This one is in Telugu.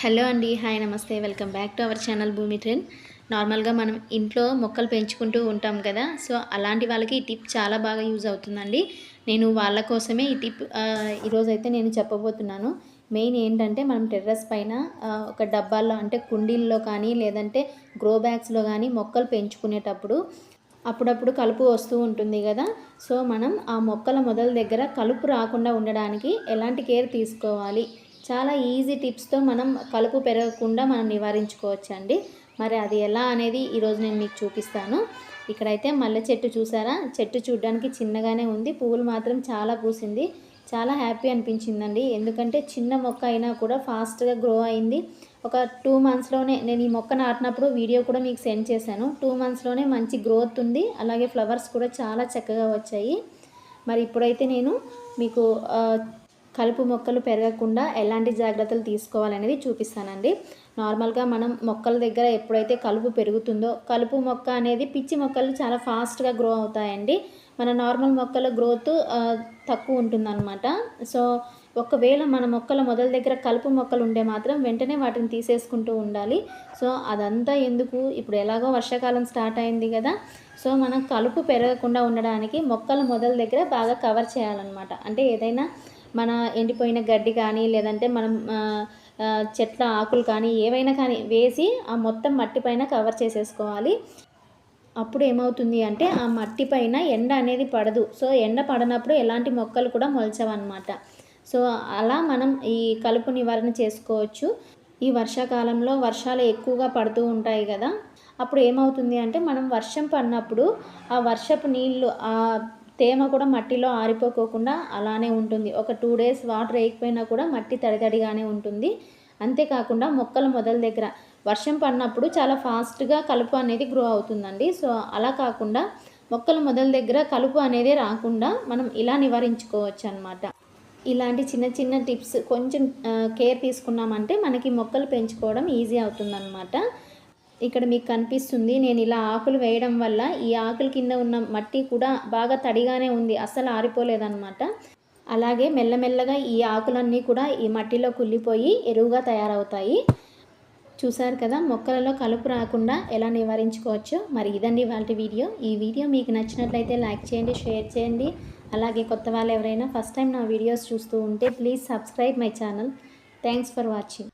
హలో అండి హాయ్ నమస్తే. Welcome back to our channel Bhoomi trend. నార్మల్గా మనం ఇంట్లో మొక్కలు పెంచుకుంటూ ఉంటాం కదా సో అలాంటి వాళ్ళకి ఈ టిప్ చాలా బాగా యూజ్ అవుతుందండి. నేను వాళ్ళ కోసమే ఈ టిప్ ఈరోజైతే నేను చెప్పబోతున్నాను. మెయిన్ ఏంటంటే మనం టెర్రస్ పైన ఒక డబ్బాల్లో అంటే కుండీల్లో కానీ లేదంటే గ్రో బ్యాగ్స్లో కానీ మొక్కలు పెంచుకునేటప్పుడు అప్పుడప్పుడు కలుపు వస్తూ ఉంటుంది కదా సో మనం ఆ మొక్కల మొదల దగ్గర కలుపు రాకుండా ఉండడానికి ఎలాంటి కేర్ తీసుకోవాలి? చాలా ఈజీ టిప్స్తో మనం కలుపు పెరగకుండా మనం నివారించుకోవచ్చండి. మరి అది ఎలా అనేది ఈరోజు నేను మీకు చూపిస్తాను. ఇక్కడైతే మల్లె చెట్టు చూసారా? చెట్టు చూడడానికి చిన్నగానే ఉంది. పువ్వులు మాత్రం చాలా పూసింది. చాలా హ్యాపీ అనిపించిందండి. ఎందుకంటే చిన్న మొక్క అయినా కూడా ఫాస్ట్గా గ్రో అయింది. ఒక టూ మంత్స్లోనే నేను ఈ మొక్క నాటినప్పుడు వీడియో కూడా మీకు సెండ్ చేశాను. టూ మంత్స్లోనే మంచి గ్రోత్ ఉంది. అలాగే ఫ్లవర్స్ కూడా చాలా చక్కగా వచ్చాయి. మరి ఇప్పుడైతే నేను మీకు కలుపు మొక్కలు పెరగకుండా ఎలాంటి జాగ్రత్తలు తీసుకోవాలనేది చూపిస్తానండి. నార్మల్గా మనం మొక్కల దగ్గర ఎప్పుడైతే కలుపు పెరుగుతుందో కలుపు మొక్క అనేది పిచ్చి మొక్కలు చాలా ఫాస్ట్గా గ్రో అవుతాయండి. మన నార్మల్ మొక్కల గ్రోత్ తక్కువ ఉంటుందన్నమాట. సో ఒకవేళ మన మొక్కల మొదల దగ్గర కలుపు మొక్కలు ఉంటే మాత్రం వెంటనే వాటిని తీసేసుకుంటూ ఉండాలి. సో అదంతా ఎందుకు? ఇప్పుడు ఎలాగో వర్షాకాలం స్టార్ట్ అయింది కదా. సో మనం కలుపు పెరగకుండా ఉండడానికి మొక్కల మొదల దగ్గర బాగా కవర్ చేయాలన్నమాట. అంటే ఏదైనా మన ఎండిపోయిన గడ్డి కానీ లేదంటే మనం చెట్ల ఆకులు కానీ ఏవైనా కానీ వేసి ఆ మొత్తం మట్టి పైన కవర్ చేసేసుకోవాలి. అప్పుడు ఏమవుతుంది అంటే ఆ మట్టి పైన ఎండ అనేది పడదు. సో ఎండ పడనప్పుడు ఎలాంటి మొక్కలు కూడా మొలచవన్నమాట. సో అలా మనం ఈ కలుపు నివారణ చేసుకోవచ్చు. ఈ వర్షాకాలంలో వర్షాలు ఎక్కువగా పడుతూ ఉంటాయి కదా. అప్పుడు ఏమవుతుంది అంటే మనం వర్షం పడినప్పుడు ఆ వర్షపు నీళ్ళు ఆ తేమ కూడా మట్టిలో ఆరిపోకోకుండా అలానే ఉంటుంది. ఒక టూ డేస్ వాటర్ వేయకపోయినా కూడా మట్టి తడితడిగానే ఉంటుంది. అంతేకాకుండా మొక్కల మొదల దగ్గర వర్షం పడినప్పుడు చాలా ఫాస్ట్గా కలుపు అనేది గ్రో అవుతుందండి. సో అలా కాకుండా మొక్కల మొదల దగ్గర కలుపు అనేది రాకుండా మనం ఇలా నివారించుకోవచ్చు అనమాట ఇలాంటి చిన్న చిన్న టిప్స్ కొంచెం కేర్ తీసుకున్నామంటే మనకి మొక్కలు పెంచుకోవడం ఈజీ అవుతుందన్నమాట. ఇక్కడ మీకు కనిపిస్తుంది. నేను ఇలా ఆకులు వేయడం వల్ల ఈ ఆకుల కింద ఉన్న మట్టి కూడా బాగా తడిగానే ఉంది. అస్సలు ఆరిపోలేదన్నమాట. అలాగే మెల్లమెల్లగా ఈ ఆకులన్నీ కూడా ఈ మట్టిలో కుళ్ళిపోయి ఎరువుగా తయారవుతాయి. చూసారు కదా మొక్కలలో కలుపు రాకుండా ఎలా నివారించుకోవచ్చో. మరి ఇదండి వాళ్ళ వీడియో. ఈ వీడియో మీకు నచ్చినట్లయితే లైక్ చేయండి షేర్ చేయండి. అలాగే కొత్త వాళ్ళు ఎవరైనా ఫస్ట్ టైం నా వీడియోస్ చూస్తూ ఉంటే please subscribe my channel. Thanks for watching.